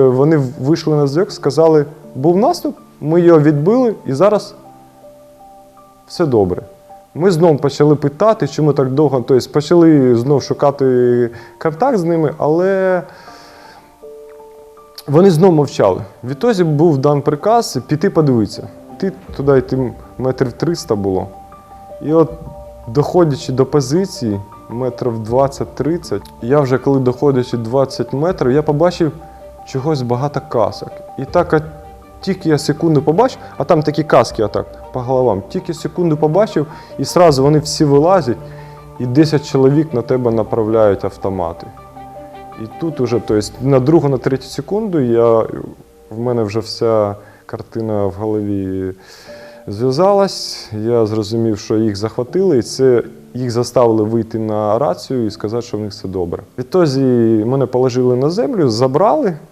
Вони вийшли на зв'язок, сказали, був наступ, ми його відбили і зараз все добре. Ми знову почали питати, чому так довго. Тобто почали знову шукати контакт з ними, але вони знову мовчали. Відтоді був дан приказ піти подивитися. Ти туди йти метрів 300 було. І от доходячи до позиції метрів 20-30, я вже коли доходячи 20 метрів, я побачив чогось багато касок. І так от тільки я секунду побачив, а там такі каски отак по головам. Тільки секунду побачив, і одразу вони всі вилазять, і 10 чоловік на тебе направляють автомати. І тут уже, тобто, на другу, на третю секунду я, в мене вже вся картина в голові зв'язалась. Я зрозумів, що їх захватили, і це їх заставили вийти на рацію і сказати, що в них все добре. Відтоді мене положили на землю, забрали,